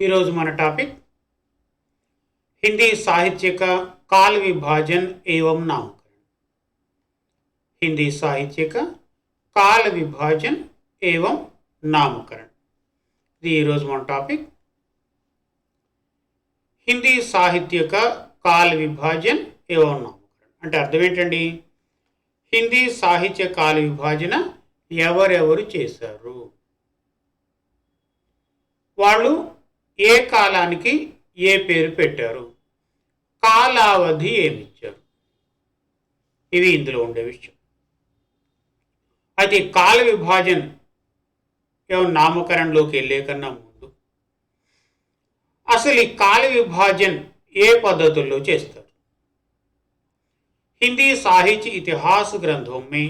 ఈరోజు మన టాపిక్ हिंदी साहित्य का काल विभाजन एवं नामकरण हिंदी साहित्य का काल विभाजन एवं నామకరణ ఇది ఈరోజు మన టాపిక్ హిందీ సాహిత్యక కాల విభాజన్ ఏవం నామకరణ అంటే అర్థం ఏంటండి హిందీ సాహిత్య కాల విభాజన ఎవరెవరు చేశారు వాళ్ళు ఏ కాలానికి ఏ పేరు పెట్టారు కాలావధి ఏమిచ్చారు ఇవి ఇందులో ఉండే విషయం అయితే ఈ కాల విభాజన్ ఏమో నామకరణలోకి వెళ్ళే కన్నా ముందు అసలు ఈ కాల విభాజన్ ఏ పద్ధతుల్లో చేస్తారు हिंदी साहित्य इतिहास ग्रंथों में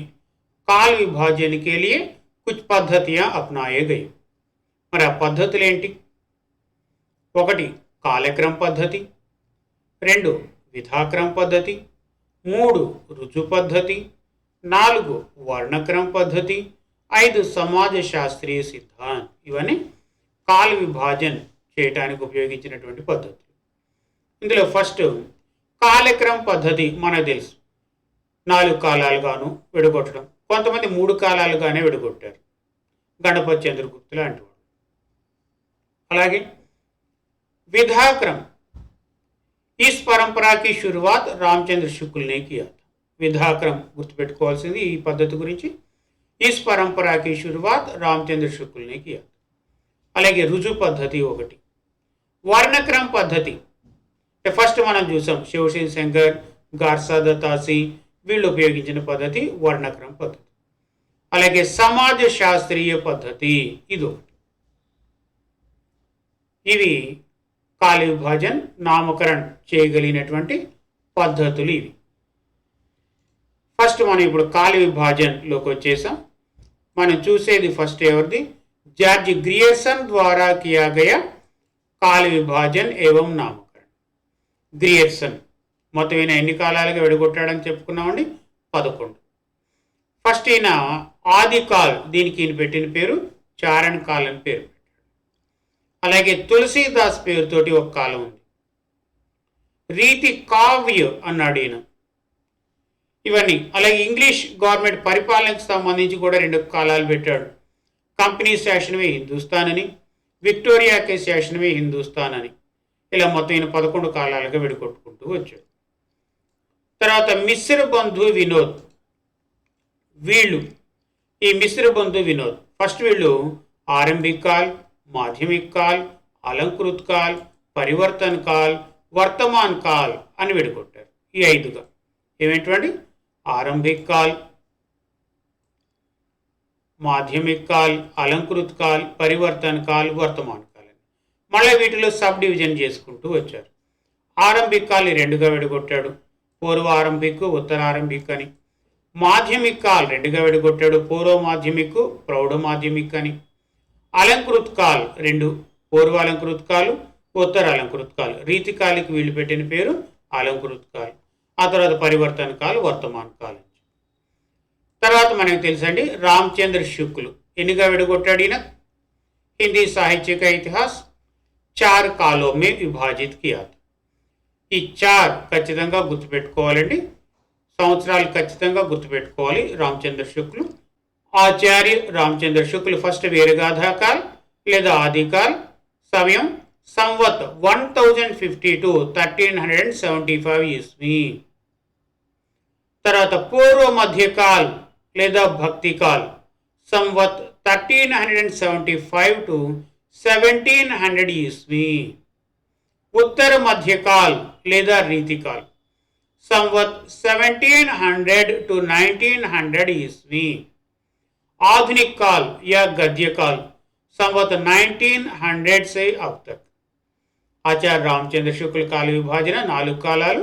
काल विभाजन के लिए कुछ पद्धतियां अपनाए गई మరి ఆ పద్ధతులు ఏంటి ఒకటి కాలక్రమ పద్ధతి. రెండు విధాక్రమ పద్ధతి. మూడు రుజు పద్ధతి. నాలుగు వర్ణక్రమ పద్ధతి. ఐదు సమాజ శాస్త్రీయ సిద్ధాంత్. ఇవన్నీ కాల విభాజన్ చేయటానికి ఉపయోగించినటువంటి పద్ధతులు. ఇందులో ఫస్ట్ కాలక్రమ పద్ధతి మనకు తెలుసు. నాలుగు కాలాలుగాను విడగొట్టడం. కొంతమంది మూడు కాలాలుగానే విడగొట్టారు. గణపతి చంద్రగుప్తు లాంటి అలాగే विधाक्रम इस परंपरा की शुरुआत रामचंद्र शुक्ल ने किया था విధాక్రమ్ గుర్తుపెట్టుకోవాల్సింది ఈ పద్ధతి గురించి ఇస్ పరంపరాకి షురువాత్ రామచంద్ర శుక్ల్నే కియా అలాగే రుజు పద్ధతి ఒకటి వర్ణక్రమ పద్ధతి అంటే ఫస్ట్ మనం చూసాం శివసేన్ శంకర్ గార్సా దత్తాసి వీళ్ళు ఉపయోగించిన పద్ధతి వర్ణక్రమ పద్ధతి అలాగే సమాజ శాస్త్రీయ పద్ధతి ఇది ఒకటి ఇవి కాల విభాజన్ నామకరణ్ చేయగలిగినటువంటి పద్ధతులు ఇవి. ఫస్ట్ మనం ఇప్పుడు కాల విభాజన్లోకి వచ్చేసాం. మనం చూసేది ఫస్ట్ ఎవరిది? జార్జ్ గ్రియర్సన్ ద్వారా కియాగయ కాల విభాజన్ ఏవం నామకరణ్. గ్రియర్సన్ మొత్తం ఈయన ఎన్ని కాలాలుగా విడగొట్టాడని చెప్పుకున్నామండి? పదకొండు. ఫస్ట్ ఈయన ఆది కాల్ దీనికి ఈయన పెట్టిన పేరు? చారణ్ కాల్ అని పేరు. అలాగే తులసీదాస్ పేరుతోటి ఒక కాలం ఉంది. రీతి కావ్య అన్నాడు ఈయన. ఇవన్నీ. అలాగే ఇంగ్లీష్ గవర్నమెంట్ పరిపాలనకు సంబంధించి కూడా రెండు కాలాలు పెట్టాడు. కంపెనీ శాసనమే హిందుస్థాన్ అని విక్టోరియాకే శాసనమే హిందుస్థాన్ అని ఇలా మొత్తం ఈయన పదకొండు కాలాలుగా విడికొట్టుకుంటూ వచ్చాడు. తర్వాత మిశ్ర బంధు వినోద్. వీళ్ళు. ఈ మిశ్ర బంధు వినోద్. ఫస్ట్ వీళ్ళు ఆరంభిక్ కాల్ మాధ్యమిక్ కాల్ అలంకృత్ కాల్ పరివర్తన్ కాల్ వర్తమాన్ కాల్ అని విడగొట్టారు. ఈ ఐదుగా. ఏమేంటండి ఆరంభిక్ కాల్ మాధ్యమిక్ కాల్ అలంకృత్ కాల్ పరివర్తన్ కాల్ వర్తమాన్ కాల్ అని. మళ్ళీ వీటిలో సబ్ డివిజన్ చేసుకుంటూ వచ్చారు. ఆరంభిక్ కాల్ ఈ రెండుగా విడగొట్టాడు. పూర్వ ఆరంభిక్ ఉత్తర ఆరంభిక్ అని. మాధ్యమిక్ కాల్ రెండుగా విడగొట్టాడు. పూర్వ మాధ్యమిక్ ప్రౌఢ మాధ్యమిక్ అని. అలంకృత్ కాల్ రెండు పూర్వ అలంకృత్ కాలు ఉత్తర అలంకృత్ కాల్ రీతి కాలికి వీళ్ళు పెట్టిన పేరు అలంకృత్ కాల్ ఆ తర్వాత పరివర్తన కాల్ వర్తమాన్ కాల్ తర్వాత మనకు తెలుసండి రామచంద్ర శుక్లు ఎన్నిగా విడగొట్టాడు ఈయన హిందీ సాహిత్య का इतिहास చార్ కాలో మే విభాజిత్ కియా ఈ చార్ ఖచ్చితంగా గుర్తుపెట్టుకోవాలండి సంవత్సరాలు ఖచ్చితంగా గుర్తుపెట్టుకోవాలి రామచంద్ర శుక్లు ఆచార్య రామచంద్ర శుక్ల ఫస్ట్ వీరగాథాకాల్ లేదా ఆదికాల్ సమయం Samvat one thousand fifty to thirteen hundred and seventy five ఇస్మీ తర్వాత పూర్వ మధ్యకాల్ లేదా భక్తికాల్ Samvat thirteen hundred and seventy five to seventeen hundred ఇస్మీ ఉత్తర మధ్యకాల్ లేదా రీతికాల్ Samvat seventeen hundred to nineteen hundred ఇస్మీ आधुनिक काल या गद्य काल संवत 1900 से अब तक ఆచార్య రామచంద్ర శుక్ల కాల విభాజన నాలుగు కాలాలు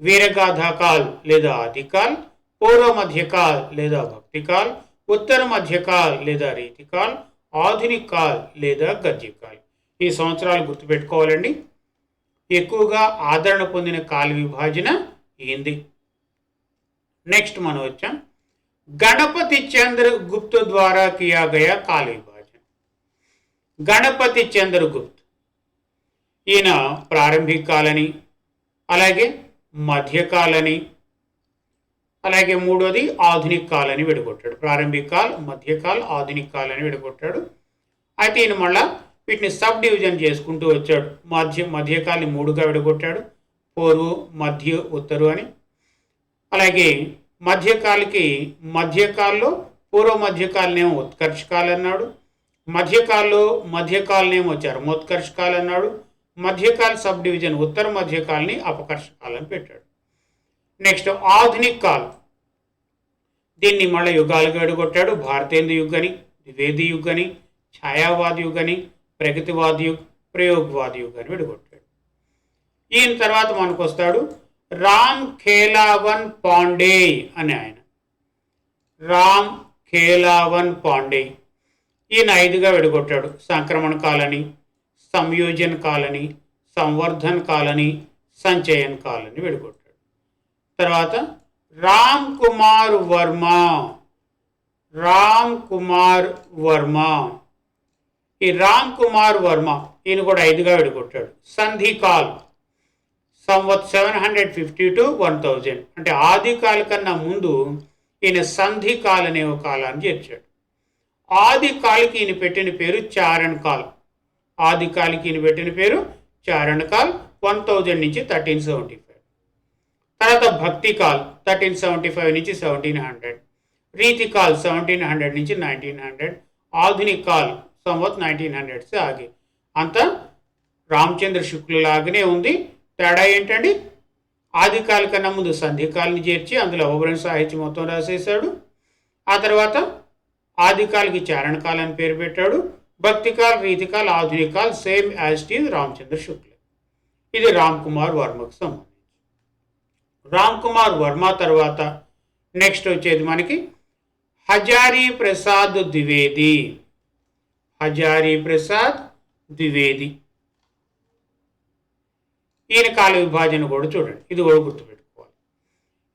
వీరగాథా కాల్ లేదా ఆదికాల్ పూర్వ మధ్యకాల్ లేదా భక్తికాల్ ఉత్తర మధ్యకాల్ లేదా రీతికాల్ ఆధునిక్ కాల్ లేదా గద్యకాల్ ఈ సంవత్సరాలు గుర్తుపెట్టుకోవాలండి ఎక్కువగా ఆదరణ పొందిన కాల విభాజన ఏంది నెక్స్ట్ మనం వచ్చాం गणपति चंद्र गुप्त द्वारा किया गया काल विभाजन गणपति चंद्र गुप्त ఈయన ప్రారంభిక కాలని అలాగే మధ్యకాలని అలాగే మూడోది ఆధునిక కాల్ అని విడగొట్టాడు ప్రారంభిక కాల్ మధ్యకాల్ ఆధునిక కాల్ అని విడగొట్టాడు అయితే ఈయన మళ్ళా వీటిని సబ్ డివిజన్ చేసుకుంటూ వచ్చాడు మధ్య మధ్యకాల్ని మూడుగా విడగొట్టాడు పూర్వ మధ్య ఉత్తరు అని అలాగే మధ్యకాలకి మధ్యకాల్లో పూర్వ మధ్యకాలనేమో ఉత్కర్షకాలు అన్నాడు మధ్యకాల్లో మధ్యకాలనేమో చర్మోత్కర్షకాలు అన్నాడు మధ్యకాల సబ్ డివిజన్ ఉత్తర మధ్యకాలని అపకర్షకాలని పెట్టాడు. నెక్స్ట్ ఆధునిక కాల్. దీన్ని మళ్ళీ యుగాలుగా విడగొట్టాడు భారతేంద్ర యుగని ద్వివేది యుగని ఛాయావాది యుగని ప్రగతివాది యుగ్ ప్రయోగవాది యుగ్ అని విడగొట్టాడు ఈయన తర్వాత మనకు వస్తాడు రామ్ ఖేలావన్ పాండే అని ఆయన. రామ్ ఖేలావన్ పాండే. ఈయన ఐదుగా విడగొట్టాడు. సంక్రమణ కాలని సంయోజన్ కాలని సంవర్ధన్ కాలని సంచయన్ కాలని విడగొట్టాడు. తర్వాత రామ్ కుమార్ వర్మ. రామ్ కుమార్ వర్మ. ఈ రామ్ కుమార్ వర్మ ఈయన కూడా ఐదుగా విడగొట్టాడు. సంధికాల్ Samvat seven hundred fifty to one thousand అంటే ఆది కాల కన్నా ముందు ఈయన సంధి కాల్ అనే ఒక కాలాన్ని చేర్చాడు. ఆది కాలికి ఈయన పెట్టిన పేరు చారణ్ కాల్. ఆది కాలికి ఈయన పెట్టిన పేరు చారణ్ కాల్ వన్ థౌజండ్ నుంచి థర్టీన్ సెవెంటీ ఫైవ్ తర్వాత భక్తి కాల్ థర్టీన్ సెవెంటీ ఫైవ్ నుంచి సెవెంటీన్ హండ్రెడ్ రీతి కాల్ సెవెంటీన్ హండ్రెడ్ నుంచి నైన్టీన్ హండ్రెడ్ ఆధునిక కాల్ సంవత్ నైన్టీన్ హండ్రెడ్స్ ఆగి. అంతా రామచంద్ర శుక్ల లాగానే ఉంది. తేడా ఏంటండి? ఆదికాల కన్నా ముందు సంధికాలని చేర్చి అందులో అవభరణ సాహిత్యం మొత్తం రాసేశాడు. ఆ తర్వాత ఆదికాలకి చారణకాల్ అని పేరు పెట్టాడు. భక్తికాల్ రీతికాల్ ఆధునికాల్ same as these Ramchandra Shukla. ఇది రామ్ కుమార్ వర్మకు సంబంధించి. రామ్ కుమార్ వర్మ తర్వాత నెక్స్ట్ వచ్చేది మనకి హజారీ ప్రసాద్ ద్వివేది. హజారీ ప్రసాద్ ద్వివేది. ఈయన కాల విభాజన కూడా చూడండి. ఇది కూడా గుర్తుపెట్టుకోవాలి.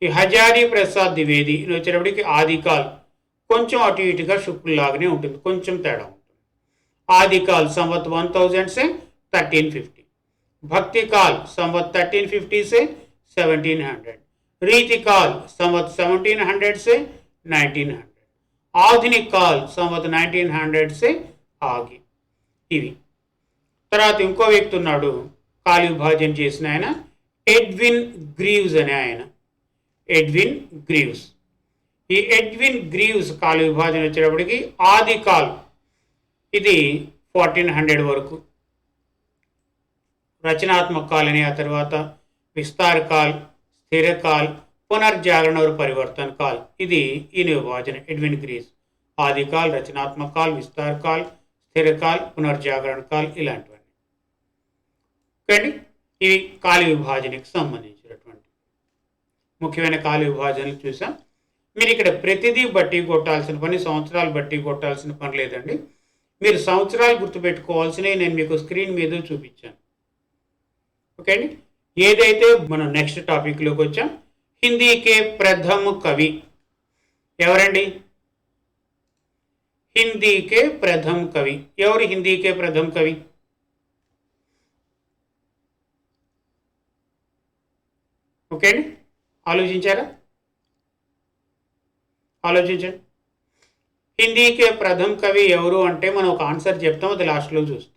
ఈ హజారీ ప్రసాద్ ద్వివేది వచ్చినప్పటికి వచ్చేటప్పటికి ఆదికాల్ కొంచెం అటు ఇటుగా శుక్రులాగానే ఉంటుంది. కొంచెం తేడా ఉంటుంది. ఆదికాల్ సంవత్ వన్ థౌజండ్ సే థర్టీన్ ఫిఫ్టీ. భక్తి కాల్ సంవత్ థర్టీన్ ఫిఫ్టీసే సెవెంటీన్ హండ్రెడ్. రీతి కాల్ సంవత్ సెవెంటీన్ हंड्रेड से नाइनटीन ఆధునిక కాల్ సంవత్ నైన్టీన్ హండ్రెడ్ సే ఆగి. ఇవి. తర్వాత ఇంకో వ్యక్తి ఉన్నాడు. కాలి విభాజన చేసిన ఆయన ఎడ్విన్ గ్రీవ్స్ అనే ఆయన. Edwin Greaves. ఈ ఎడ్విన్ గ్రీవ్స్ కాలు విభాజన వచ్చేటప్పటికి ఆది కాల్. ఇది ఫోర్టీన్ హండ్రెడ్ వరకు. రచనాత్మక కాల్ ఆ తర్వాత విస్తార కాల్ స్థిర కాల్ పునర్జాగరణ और పరివర్తన కాల్. ఇది ఈయన విభాజన ఎడ్విన్ గ్రీవ్స్. ఆది కాల్ రచనాత్మక కాల్ విస్తార కాల్ స్థిర కాల్ పునర్జాగరణ కాల్ ఇలాంటివి. కానీ ఇవి కాలి విభాజనకి సంబంధించినటువంటి ముఖ్యమైన కాలి విభాజనలు చూసాం. మీరు ఇక్కడ ప్రతిదీ బట్టి కొట్టాల్సిన పని సంవత్సరాలు బట్టి కొట్టాల్సిన పని లేదండి. మీరు సంవత్సరాలు గుర్తుపెట్టుకోవాల్సినవి నేను మీకు స్క్రీన్ మీద చూపించాను. ఓకే అండి? ఏదైతే మనం నెక్స్ట్ టాపిక్లోకి వచ్చాం హిందీకే ప్రథమ కవి. ఎవరండి? హిందీకే ప్రథమ కవి. ఎవరు హిందీకే ప్రథమ కవి? ఓకే అండి? ఆలోచించారా? ఆలోచించండి. హిందీకే ప్రథమ కవి ఎవరు అంటే మనం ఒక ఆన్సర్ చెప్తాం అది లాస్ట్లో చూస్తాం.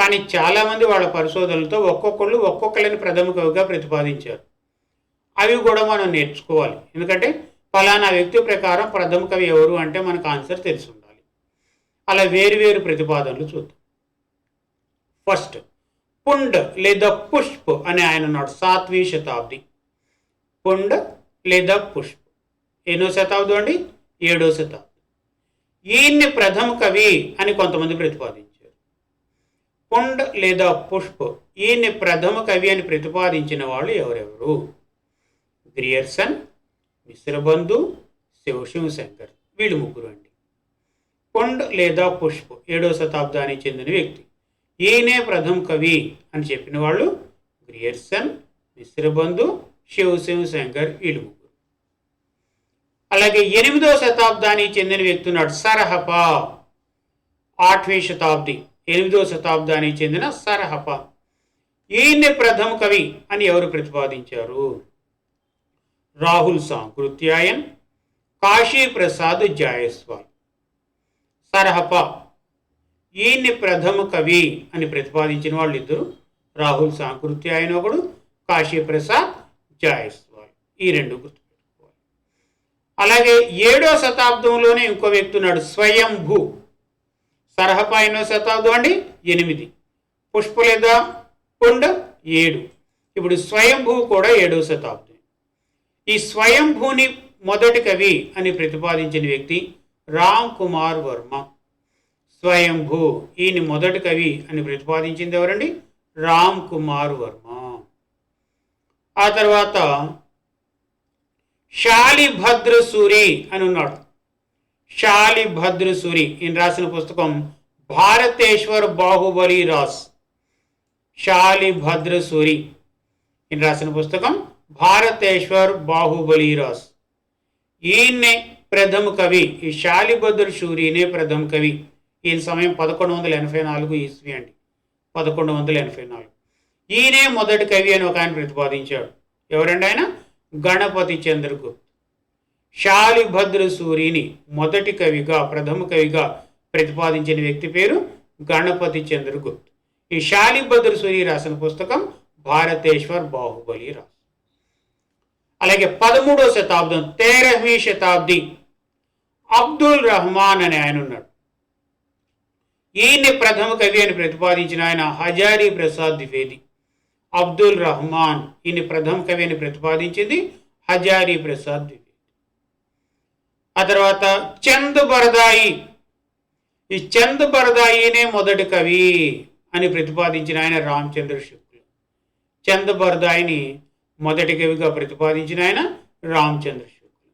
కానీ చాలామంది వాళ్ళ పరిశోధనలతో ఒక్కొక్కళ్ళు ఒక్కొక్కరిని ప్రథమ కవిగా ప్రతిపాదించారు. అవి కూడా మనం నేర్చుకోవాలి. ఎందుకంటే ఫలానా వ్యక్తి ప్రకారం ప్రథమ కవి ఎవరు అంటే మనకు ఆన్సర్ తెలిసి ఉండాలి. అలా వేరు వేరు ప్రతిపాదనలు చూద్దాం. ఫస్ట్ పుండ్ లేదా పుష్ప్ అని ఆయన ఉన్నాడు సాత్వీ శతాబ్ది. పుండ్ లేదా పుష్ప్. ఎన్నో శతాబ్దం అండి? ఏడో శతాబ్దం. ఈయన్ని ప్రథమ కవి అని కొంతమంది ప్రతిపాదించారు. పుండ్ లేదా పుష్ప్ ఈయన్ని ప్రథమ కవి అని ప్రతిపాదించిన వాళ్ళు ఎవరెవరు? గ్రియర్సన్ మిశ్రబంధు శివశివ శంకర్ వీళ్ళు ముగ్గురు అండి. పుండ్ లేదా పుష్ప్ ఏడో శతాబ్దానికి చెందిన వ్యక్తి. ఈయనే ప్రథమ కవి అని చెప్పిన వాళ్ళు గ్రియర్సన్ మిశ్రబంధు శివశివ శంకర్ వీళ్ళు అలాగే ఎనిమిదో శతాబ్దానికి చెందిన వ్యక్తి ఉన్నాడు సరహప. ఆఠవీ శతాబ్ది ఎనిమిదో శతాబ్దానికి చెందిన సరహప. ఈయన్ని ప్రథమ కవి అని ఎవరు ప్రతిపాదించారు? రాహుల్ సాంకృత్యాయన్ కాశీ ప్రసాద్ జాయస్వాల్. సరహప ఈయన్ని ప్రథమ కవి అని ప్రతిపాదించిన వాళ్ళు ఇద్దరు రాహుల్ ఆయన ఒకడు కాశీప్రసాద్ జాయస్వాల్ ఈ రెండు గుర్తుపెట్టుకోవాలి. అలాగే ఏడో శతాబ్దంలోనే ఇంకో వ్యక్తి ఉన్నాడు స్వయంభూ. సరహపాయనో శతాబ్దం అండి? ఎనిమిది. పుష్పలేద కొండ ఏడు. ఇప్పుడు స్వయంభూ కూడా ఏడో శతాబ్దం ఈ స్వయంభూని మొదటి కవి అని ప్రతిపాదించిన వ్యక్తి రామ్ కుమార్ వర్మ. స్వయంభూ. ఈయన మొదటి కవి అని ప్రతిపాదించింది ఎవరండి? రామ్ కుమార్ వర్మ. ఆ తర్వాత శాలిభద్ర సూరి అని ఉన్నాడు. శాలిభద్ర సూరి. ఈయన రాసిన పుస్తకం భారతేశ్వర్ బాహుబలి రాస్. శాలిభద్ర సూరి. ఈయన రాసిన పుస్తకం భారతేశ్వర్ బాహుబలి రాస్. ఈయన్నే ప్రథమ కవి. ఈ శాలిభద్ర సూరినే ప్రథమ కవి. ఈయన సమయం పదకొండు వందల ఎనభై నాలుగు ఈస్వీ అండి. పదకొండు వందల ఎనభై నాలుగు. ఈయనే మొదటి కవి అని ఒక ఆయన ప్రతిపాదించాడు. ఎవరండి ఆయన? గణపతి చంద్రగుప్త్. శాలిభద్ర సూరిని మొదటి కవిగా ప్రథమ కవిగా ప్రతిపాదించిన వ్యక్తి పేరు గణపతి చంద్రగుప్త్. ఈ శాలిభద్ర సూరి రాసిన పుస్తకం భారతేశ్వర్ బాహుబలి రాసు. అలాగే పదమూడో శతాబ్దం తేరహ్మీ శతాబ్ది అబ్దుల్ రహమాన్ అనే ఆయన ఉన్నాడు. ఈయన్ని ప్రథమ కవి అని ప్రతిపాదించిన ఆయన హజారీ ప్రసాద్ ద్వివేది. అబ్దుల్ రహమాన్ ఈయన ప్రథమ కవి అని ప్రతిపాదించింది హజారీ ప్రసాద్ ద్వివేది. ఆ తర్వాత చంద్ బరదాయి. ఈ చంద్ బరదాయినే మొదటి కవి అని ప్రతిపాదించిన ఆయన రామచంద్ర శుక్లు. చంద్ బరదాయిని మొదటి కవిగా ప్రతిపాదించిన ఆయన రామచంద్ర శుక్లు.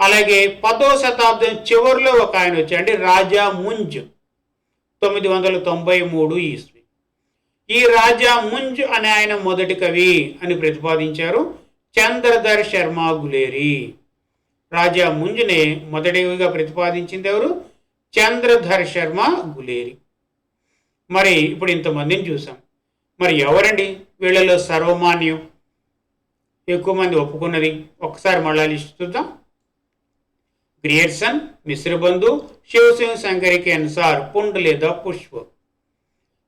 అలాగే పదో శతాబ్దం చివరిలో ఒక ఆయన వచ్చాడు రాజా ముంజ్. తొమ్మిది వందల తొంభై మూడు ఈస్వి. ఈ రాజా ముంజ్ అనే ఆయన మొదటి కవి అని ప్రతిపాదించారు చంద్రధర్ శర్మ గులేరి. రాజా ముంజ్నే మొదటిగా ప్రతిపాదించింది ఎవరు? చంద్రధర్ శర్మ గులేరి. మరి ఇప్పుడు ఇంతమందిని చూసాం. మరి ఎవరండి? వీళ్ళలో సర్వమాన్యం. ఎక్కువ మంది ఒప్పుకున్నది. ఒకసారి మళ్ళా లిస్ట్ చూద్దాం. क्रिएशन, मिश्र बंधु शिव सिंह शंकरी के अनुसार पुंड लेदा पुष्प।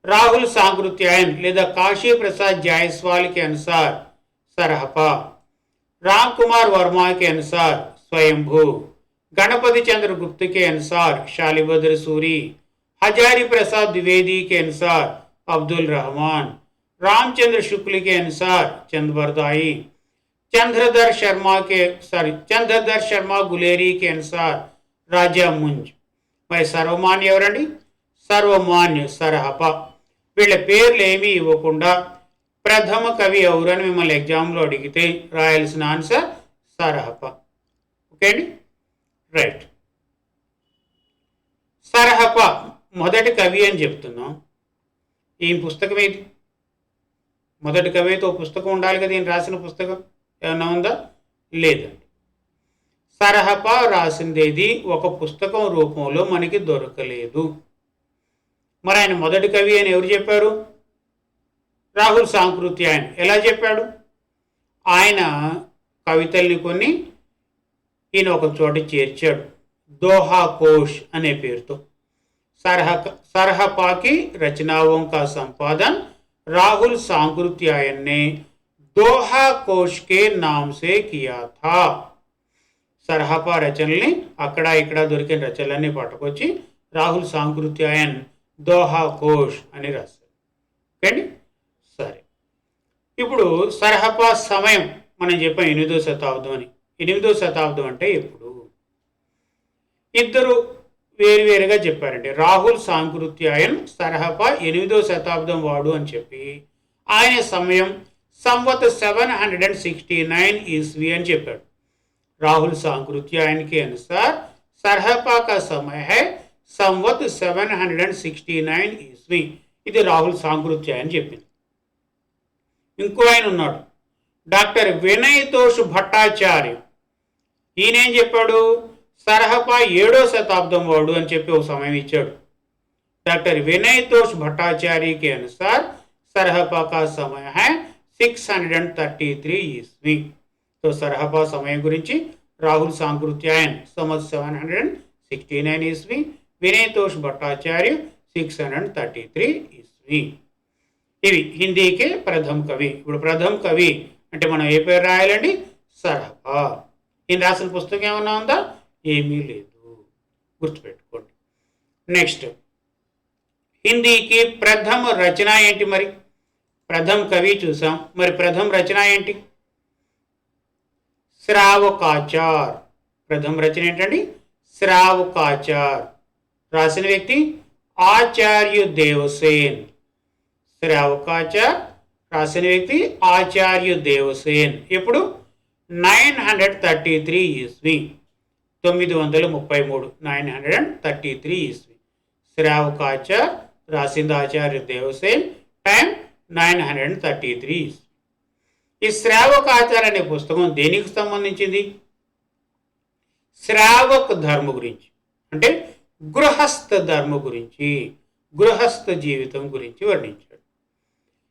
राहुल सांकृत्यायन लेदा काशी प्रसाद जायसवाल के अनुसार सरहपा। राम कुमार वर्मा के अनुसार स्वयंभू। गणपति चंद्र गुप्त के अनुसार शालिभद्र सूरी। हजारी प्रसाद द्विवेदी के अनुसार अब्दुल रहमान। रामचंद्र शुक्ल के अनुसार चंद्रबरदाई चंद्रधर शर्मा के सॉरी चंद्रधर शर्मा गुलेरी के अनुसार రాజా ముంజ్ మరి సర్వమాన్య ఎవరండి సర్వమాన్య సరహప వీళ్ళ పేర్లు ఏమీ ఇవ్వకుండా ప్రథమ కవి ఎవరు అని మిమ్మల్ని ఎగ్జామ్లో అడిగితే రాయాల్సిన ఆన్సర్ సరహప ఓకే అండి రైట్ సరహప మొదటి కవి అని చెప్తున్నాం ఈ పుస్తకం ఏది మొదటి కవి అయితే ఓ పుస్తకం ఉండాలి కదా ఈయన రాసిన పుస్తకం ఏమన్నా ఉందా? లేదండి సరహపా రాసిందేది ఒక పుస్తకం రూపంలో మనకి దొరకలేదు. మరి ఆయన మొదటి కవి అని ఎవరు చెప్పారు? రాహుల్ సాంకృతి ఆయన. ఎలా చెప్పాడు? ఆయన కవితల్ని కొన్ని ఈయన ఒక చోట చేర్చాడు. దోహా కోష్ అనే పేరుతో. సరహ సరహపాకి రచనావంక సంపాదన రాహుల్ సాంకృత్యాయన్నే दोहा कोश के नाम से किया था సరహపా రచనల్ని అక్కడ ఇక్కడ దొరికిన రచనలన్నీ పట్టుకొచ్చి రాహుల్ సాంకృత్యాయన్ దోహా కోష్ అని రాశారు ఓకే అండి సరే ఇప్పుడు సరహపా సమయం మనం చెప్పాం ఎనిమిదో శతాబ్దం అని ఎనిమిదో శతాబ్దం అంటే ఎప్పుడు ఇద్దరు వేరువేరుగా చెప్పారండి రాహుల్ సాంకృత్యాయన్ సరహప ఎనిమిదో శతాబ్దం వాడు అని చెప్పి ఆయన సమయం Samvat seven hundred and sixty nine ఈస్వీ అని చెప్పాడు. రాహుల్ సాంకృత్య ఆయనకి అనుసార్ సర్హపా కా సమయ Samvat seven hundred and sixty nine ఈస్వీ ఇది రాహుల్ సాంకృత్య అని చెప్పింది. ఇంకో ఆయన ఉన్నాడు. డాక్టర్ వినయ్ తోష్ భట్టాచార్య. ఈయనేం చెప్పాడు? సరహపా ఏడో శతాబ్దం వాడు అని చెప్పి ఒక సమయం ఇచ్చాడు. డాక్టర్ వినయ్ తోష్ భట్టాచార్యకి అనుసార్ సరహపా సమయ six hundred and thirty three ఈస్వి so Sarahapa సమయం గురించి Rahul Sankrityayan Samvat seven hundred and sixty nine ఈస్వి Vinaytosh Bhattacharya six hundred thirty three ఈస్వి ఇవి హిందీకే ప్రథమ కవి. ఇప్పుడు ప్రథమ కవి అంటే మనం ఏ పేరు రాయాలండి? సరహబా ఈయన రాసిన పుస్తకం ఏమన్నా ఉందా? ఏమీ లేదు. గుర్తుపెట్టుకోండి. నెక్స్ట్ హిందీకి ప్రథమ రచన ఏంటి మరి? ప్రథమ్ కవి చూసాం. మరి ప్రథమ రచన ఏంటి? శ్రావకాచార్. ప్రథమ రచన ఏంటండి? శ్రావకాచార్. రాసిన వ్యక్తి ఆచార్యు దేవసేన్. శ్రావకాచార్. రాసిన వ్యక్తి ఆచార్య దేవసేన్. ఎప్పుడు? నైన్ హండ్రెడ్ థర్టీ త్రీ ఈస్వి. తొమ్మిది వందల ముప్పై మూడు. Nine hundred and thirty three ఈస్వి. Shravakachar. రాసింది Acharya Devsen. Time nine hundred and thirty three ఈస్వి ఈ శ్రావకాచార్ అనే పుస్తకం దేనికి సంబంధించింది శ్రావక్ ధర్మ గురించి అంటే గృహస్థ ధర్మ గురించి గృహస్థ జీవితం గురించి వర్ణించాడు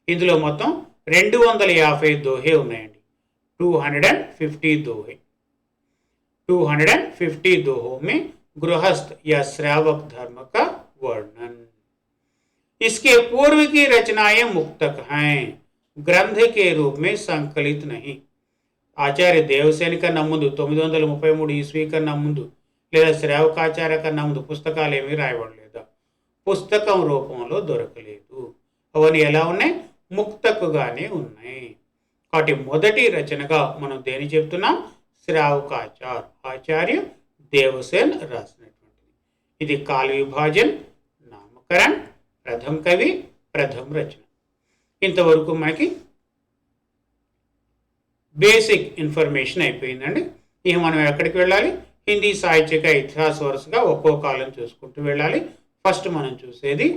ఇందులో మొత్తం రెండు వందల యాభై దోహే ఉన్నాయండి two hundred and fifty దోహే two hundred and fifty दोहों में गृहस्थ या श्रावक धर्म का वर्णन इसके पूर्व की रचनाएं मुक्तक हैं ग्रंथ के रूप में संकलित नहीं ఆచార్య దేవసేన కన్నా ముందు తొమ్మిది వందల ముప్పై మూడు ఈస్వీ కన్నా ముందు లేదా శ్రావకాచార్య కన్నా ముందు పుస్తకాలు ఏమీ రాయబడలేదు పుస్తకం రూపంలో దొరకలేదు అవన్నీ ఎలా ఉన్నాయి ముక్తకుగానే ఉన్నాయి వాటి మొదటి రచనగా మనం దేని చెప్తున్నాం శ్రావకాచార్ ఆచార్య దేవసేన్ రాసినటువంటిది ఇది కాల విభాజన్ నామకరణ్ ప్రథమ కవి ప్రథమ రచన. ఇంతవరకు మనకి బేసిక్ ఇన్ఫర్మేషన్ అయిపోయిందండి. ఇక మనం ఎక్కడికి వెళ్ళాలి? హిందీ సాహిత్యక ఇతిహాస వరుసగా ఒక్కో కాలం చూసుకుంటూ వెళ్ళాలి. ఫస్ట్ మనం చూసేది